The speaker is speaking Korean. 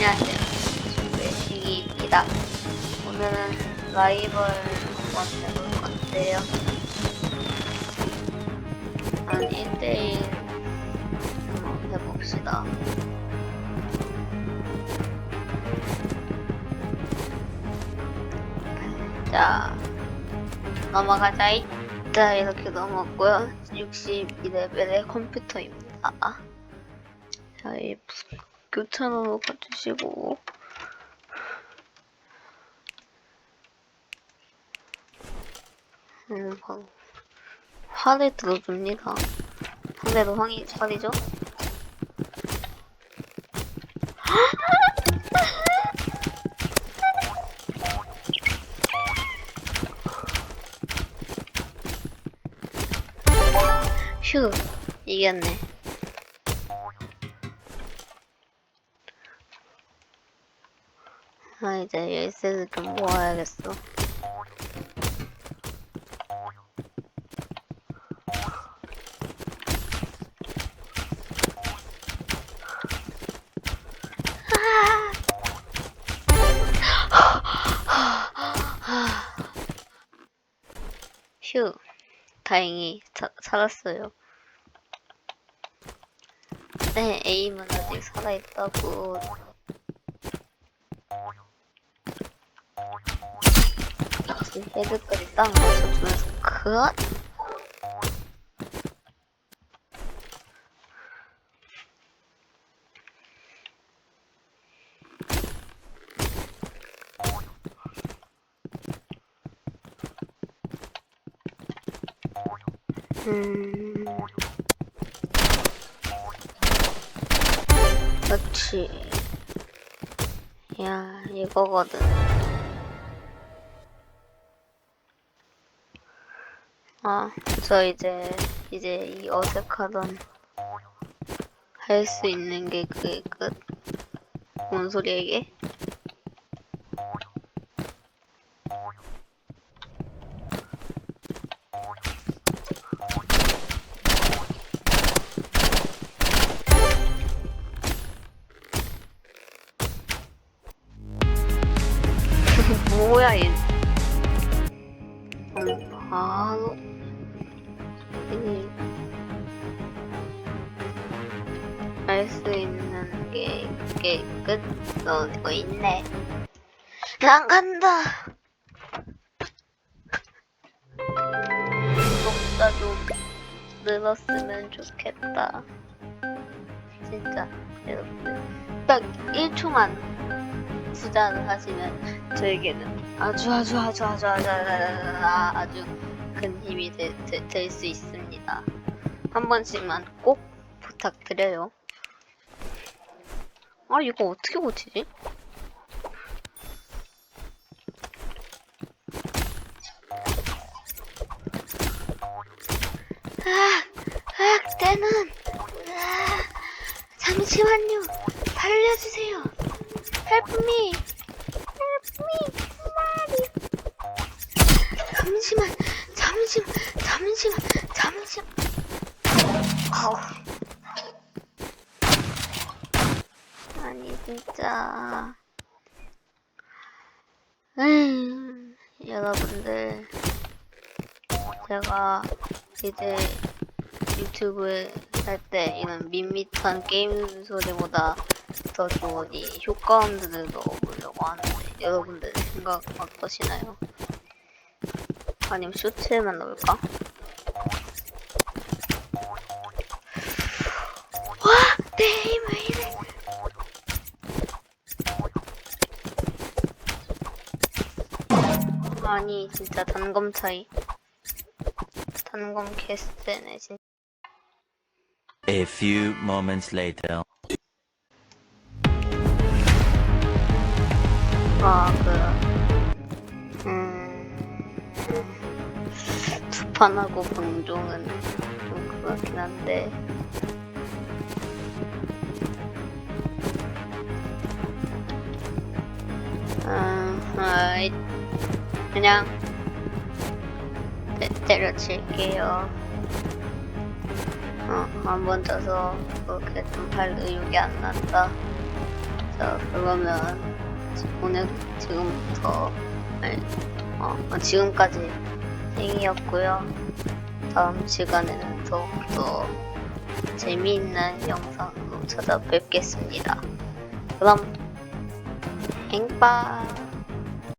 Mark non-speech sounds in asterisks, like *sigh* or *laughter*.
안녕하세요. 외식입니다. 오늘은 라이벌 한번 해볼 건데요. 한 1대1 한번 해봅시다. 자, 넘어가자. 이. 자, 이렇게 넘었고요. 62레벨의 컴퓨터입니다. 자, 이 교차로 가주시고 음, 바로 화를 들어줍니다. 상대도 황이 살이죠? *laughs* 휴, 이겼네. 아, 이제 열쇠를 좀 모아야겠어. 휴, 다행히 사, 살았어요. 네, 에임은 아직 살아있다고. 헤드까지 딱 맞춰 주면서 컷! 음... 그렇지. 야, 이거거든. 아, 저 이제, 이제 이 어색하던 할 수 있는 게 그게 끝? 뭔 소리야, 이게? *laughs* 뭐야, 얘. 음, 바로. 알수 있는 게 그게 끝 넣고 있네. 난 간다. 구독자 좀 늘었으면 좋겠다. 진짜 여러분들 딱 1초만 투자를 하시면 저에게는 아주 아주 아주 아주 아주 아주 아주 큰 힘이 될 수 있습니다. 한 번씩만 꼭 부탁드려요. 아 이거 어떻게 고치지? 아, 아, 때는 아, 잠시만요. 살려주세요. Help me. Help me. 잠시만, 잠시만, 잠시만, 잠시만. 아니 진짜. 여러분들, 제가 이제 유튜브에 할때 이런 밋밋한 게임 소리보다 더 좋은 이 효과음들을 넣어보려고 하는데 여러분들 생각 어떠시나요? 아니면 쇼츠에만 넣을까? 와! 내힘 왜 이래? 아니 진짜 단검 차이 단검 개쎄네 진짜 A few moments later. 아, 그, 두판하고 방종은 좀 그렇긴 한데, 아, 아이, 그냥, 때, 때려칠게요. 어, 한번 져서 그렇게 좀할 의욕이 안 난다. 자, 그러면 지- 오늘 지금부터 아니, 어, 어, 지금까지 생이었고요. 다음 시간에는 더욱더 재미있는 영상으로 찾아뵙겠습니다. 그럼 행빠